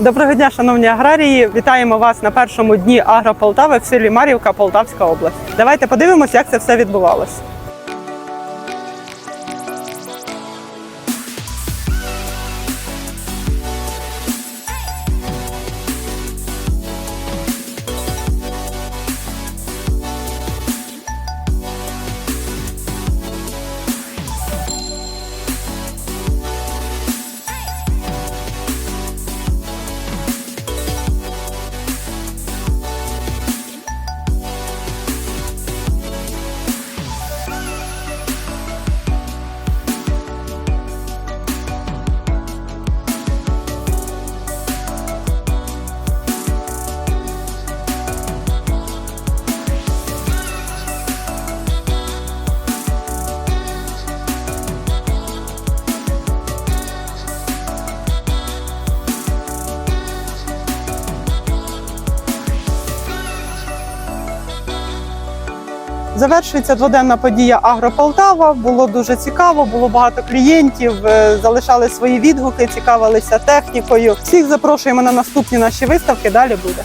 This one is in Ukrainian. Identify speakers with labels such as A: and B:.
A: Доброго дня, шановні аграрії. Вітаємо вас на першому дні Агрополтави в селі Марівка, Полтавська область. Давайте подивимось, як це все відбувалося. Завершується дводенна подія Агрополтава. Було дуже цікаво, було багато клієнтів, е, залишали свої відгуки, цікавилися технікою. Всіх запрошуємо на наступні наші виставки. Далі буде.